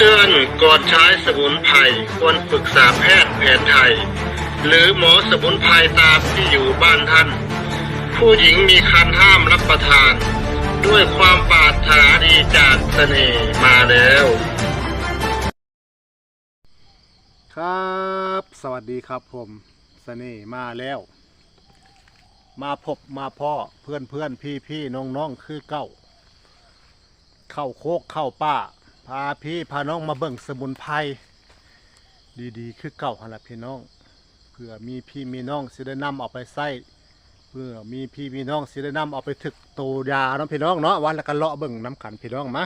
เตือนก่อนใช้สมุนไพรควรปรึกษาแพทย์แผนไทย หรือหมอสมุนไพรตามที่อยู่บ้านท่าน ผู้หญิงมีคันห้ามรับประทาน ด้วยความปรารถนาดีจากเสน่ห์มาแล้ว ครับ สวัสดีครับผมเสน่ห์มาแล้ว มาพบมาพ่อเพื่อนเพื่อนพี่พี่น้องน้องคือเก้า เข้าโคกเข้าป้า พาพี่พาน้องมาเบิ่งสมุนไพรดีๆ คือเก่าหันละพี่น้องเพื่อมีพี่มีน้องสิได้นำเอาไปใส่เพื่อมีพี่มีน้องสิได้นำเอาไปถึกตัวยาเนาะพี่น้องเนาะวันละกันเลาะเบิ่งน้ำกันพี่น้องมา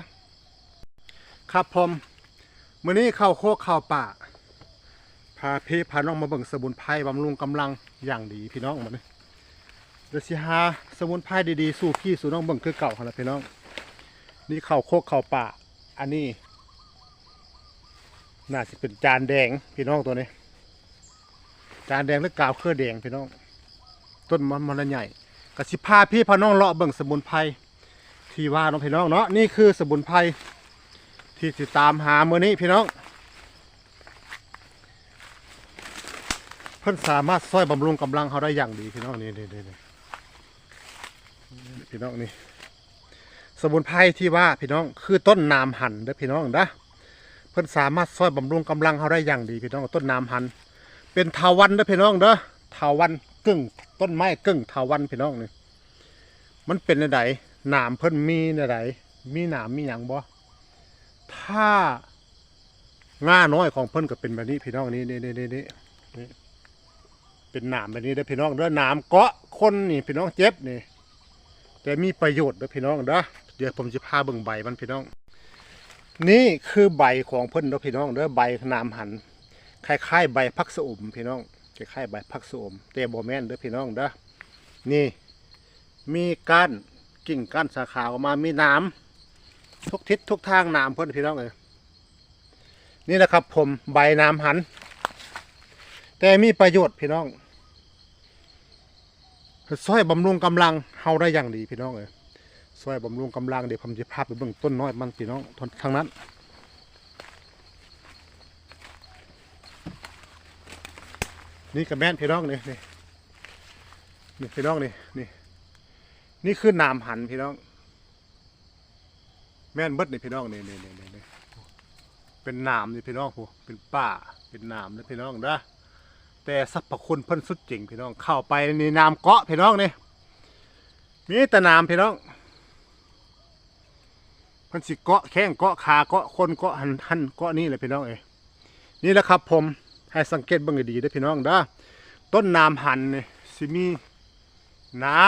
ครับผมมื้อนี้เข้าโคกเข้าป่าพาพี่พาน้องมาเบิ่งสมุนไพรบำรุงกำลังอย่างดีพี่น้องมันเดี๋ยวสิหาสมุนไพรดีๆ สู่พี่สู่น้องเบิ่งคือเก่าหันละพี่น้อง นี่เข้าโคกเข้าป่า อันนี้ น่าจะเป็นจานแดงพี่น้องตัวนี้ จานแดงหรือกาวเครือแดงพี่น้อง ต้นมันมันละใหญ่กสิพาพี่พน้องเลาะเบิ่งสมุนไพรที่ว่าน้องพี่น้องเนาะนี่คือสมุนไพรที่ติดตามหาเมื่อนี้พี่น้อง เพิ่นสามารถช่วยบำรุงกำลังเขาได้อย่างดีพี่น้องนี่นี่นี่นี่พี่น้องนี่ สมุนไพรที่ว่าพี่น้องคือต้นนามหันเด้อพี่น้องนะเพิ่อนสามารถช่วยบำรุงกำลังเขาได้อย่างดีพี่น้องต้นนามหัน เป็นทาวันเด้อพี่น้องเด้อทาวันกึ่งต้นไม้กึ่งทาวันพี่น้องนี่มันเป็นในใดหนามเพิ่นมีในใดมีหนามมีหยังบ่ถ้าง่าน้อยของเพิ่นก็เป็นแบบนี้พี่น้องนี่นี่นี่นี่นี่เป็นหนามแบบนี้เด้อพี่น้องเด้อหนามเกาะคนนี่พี่น้องเจ็บนี่แต่มีประโยชน์เด้อพี่น้องเด้อ เดี๋ยวผมจะพาเบิ่งใบมันพี่น้อง นี่คือใบของเพิ่นเด้อพี่น้องเด้อใบนามหันคล้ายๆใบพักสอมพี่น้องคล้ายๆใบพักสอมแต่บ่แมนเด้อพี่น้องเด้อนี่ มีก้านกิ่งก้านสาขาออกมามีนามทุกทิศทุกทางนามเพิ่นพี่น้องเอ้ยนี่แหละครับผมใบนามหัน แต่มีประโยชน์พี่น้องช่วยบำรุงกำลังเฮาได้อย่างดีพี่น้องเอ้ย ช่วยบำรุงกำลังเดี๋ยวผมจะพาไปเบิ่งต้นน้อยมันพี่น้องทางนั้นนี่กับแม่นพี่น้องนี่นี่นี่พี่น้องนี่นี่นี่คือนามหันพี่น้อง แม่นเบิดนี่พี่น้องนี่นี่นี่นี่เป็นนามนี่พี่น้องโหเป็นป่าเป็นนามเลยพี่น้องเด้อแต่สรรพคุณเพิ่นสุดจริงพี่น้องเข้าไปในน้ำเกาะพี่น้องนี่มีแต่น้ำพี่น้อง พิ่นสิเกาะแข้งเกาะขาเกาะคนเกาะหันหันเกาะนี่แหละพี่น้องเอ้ยนี่แหละครับผมให้สังเกตเบิ่งให้ดีเด้พี่น้องเด้อต้นน้ำหันนี่สิมีน้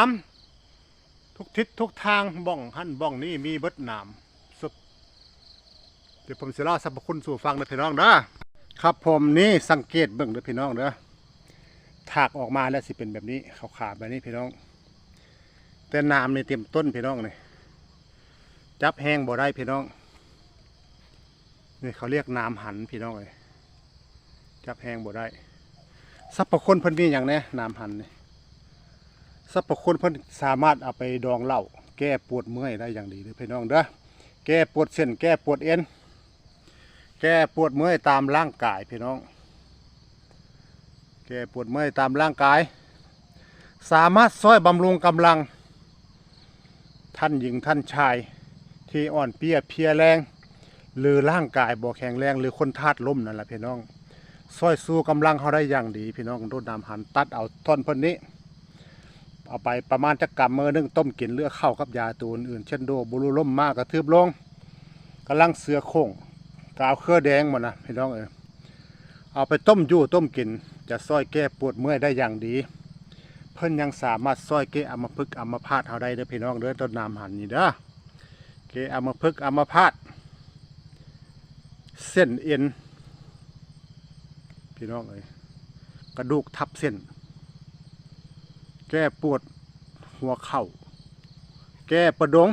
ำทุกทิศทุกทางบ้องหันบ้องนี่มีเบิดน้ำสุดเดี๋ยวผมสิเล่าสรรพคุณสู่ฟังเด้อพี่น้องเด้อครับผมนี่สังเกตเบิ่งเด้อพี่น้องเด้อถากออกมาแล้วสิเป็นแบบนี้ขาวๆแบบนี้พี่น้อง แต่น้ำในเต็มต้นพี่น้องนี่ จับแห้งบ่ได้พี่น้องนี่เขาเรียกน้ำหันพี่น้องเลยจับแห้งบ่ได้สรรพคุณเพิ่นมีอย่างแนี้น้ำหันนี่สรรพคุณเพิ่นสามารถเอาไปดองเหล้าแก้ปวดเมื่อยได้อย่างดีเด้อพี่น้องเด้อแก้ปวดเส้นแก้ปวดเอ็นแก้ปวดเมื่อยตามร่างกายพี่น้อง แก้ปวดเมื่อยตามร่างกาย สามารถช่วยบำรุงกำลัง ท่านหญิงท่านชาย ที่อ่อนเปียเพียแรง หรือร่างกายบ่แข็งแรง หรือคนธาตุล้มนั่นแหละพี่น้องช่วยสู้กำลังเขาได้อย่างดี พี่น้องโดนน้ำหันตัดเอาท่อนพิ่นนี้ เอาไปประมาณจักำมือนึงต้มกินเลือกเข้ากับยาตัวอื่น เช่นโดบุรุล่มมากกระทืบลงกำลังเสือโค้งกาวเครือแดงหมดนะพี่น้องเออเอาไปต้มยู่ต้มกิน จะซอยแก้ปวดเมื่อยได้อย่างดี เพิ่นยังสามารถซอยแก้อัมพฤกษ์อัมพาตเอาได้เด้อพี่น้องเด้อต้นน้ำหันนี่เด้อ แก้อัมาพฤกษ์อัมาพาตเส้นเอ็น พี่น้องเอ้ยกระดูกทับเส้น แก้ปวดหัวเข่า แก้ประดง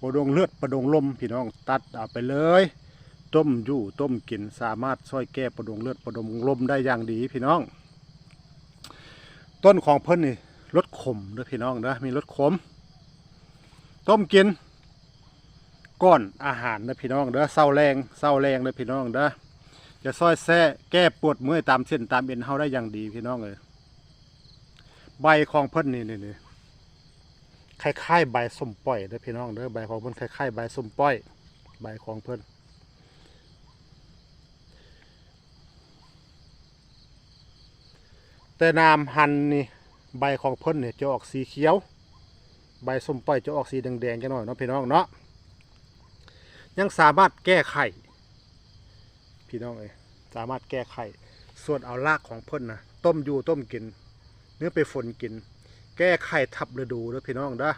ประดงเลือดประดงลม พี่น้องตัดเอาไปเลย ต้มอยู่ต้มกินสามารถช่วยแก้ประดงเลือดประดงลมได้อย่างดีพี่น้อง ต้นของเพิ่นนี่รสขมเด้อพี่น้องนะมีรสขม ต้มกิน ก้อนอาหารนะพี่น้องเด้อเศร้าแรงเศร้าแรงนะพี่น้องเด้อจะซอยแซ่แก้ปวดเมื่อยตามเส้นตามเอ็นเฮาได้อย่างดีพี่น้องเอ้ยใบของเพิ่นนี่นี่นี่คล้ายๆใบส้มป้อยเด้อพี่น้องเด้อใบของเพิ่นคล้ายๆใบส้มป้อย ใบของเพิ่นแต่น้ำหันนี่ใบของเพิ่นเนี่ยจะออกสีเขียว ใบส้มป้อยจะออกสีแดงๆจังหน่อยเนาะพี่น้องเนาะ ยังสามารถแก้ไขพี่น้องเอ้ยสามารถแก้ไขส่วนเอารากของเพิ่นนะต้มอยู่ต้มกิน เนื้อไปฝนกิน แก้ไขทับฤดูเด้อพี่น้องเด้อ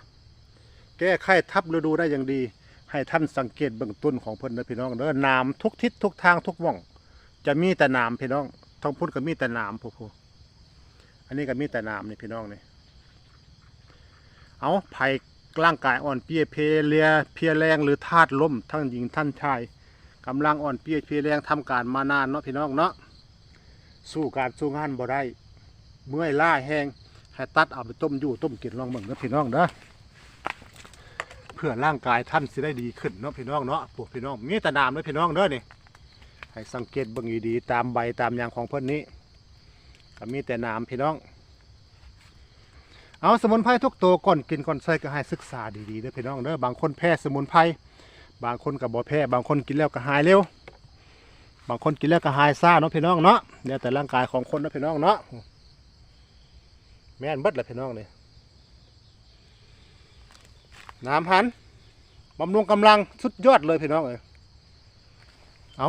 แก้ไขทับฤดูได้อย่างดี ให้ท่านสังเกตเบื้องต้นของเพิ่นเด้อพี่น้องเด้อน้ำทุกทิศทุกทางทุกหม่อง จะมีแต่น้ำพี่น้องท้องพุ่นก็มีแต่น้ำผู้อันนี้ก็มีแต่น้ำนี่พี่น้องนี่เอาไผ่ ร่างกายอ่อนเปียเพลียเพียแรงหรือธาตุล้มทั้งหญิงท่านชายกำลังอ่อนเปียเพลียแรงทำการมานานเนาะพี่น้องเนาะสู้การสู้งานบ่ได้เมื่อยล้าแห้งให้ตัดเอาไปต้มอยู่ต้มกินลองเบิ่งนาะพี่น้องเด้อเพื่อร่างกายท่านสิได้ดีขึ้นเนาะพี่น้องเนาะพวกพี่น้องมีแต่น้ำเนาะพี่น้องเด้อนี่ให้สังเกตเบิ่งดีๆตามใบตามยางของเพิ่อนนี้ก็มีแต่น้ำพี่น้อง เอาสมุนไพรทุกตัวก่อนกินก่อนใส่ก็ให้ศึกษาดีๆเด้อพี่น้องเด้อบางคนแพ้สมุนไพรบางคนก็บ่แพ้บางคนกินแล้วก็หายเร็ว บางคนกินแล้วก็หายซ่าเนาะพี่น้องเนาะเดี๋ยแต่ร่างกายของคนเนาะพี่น้องเนาะแม่นเบิดแหละพี่น้องนี่น้ำหันบำรุงกำลังสุดยอดเลยพี่น้องเอ้ยเอา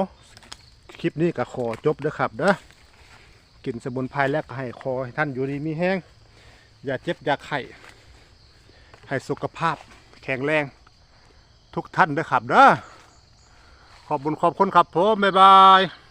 คลิปนี้ก็ขอจบเด้อครับเด้อกินสมุนไพรแล้วก็ให้คอให้ท่านอยู่ดีมีแห้ง อย่าเจ็บอย่าไข้ให้สุขภาพแข็งแรง ทุกท่านด้วยครับเด้อขอบบุญขอบคุณครับผมบ๊ายบาย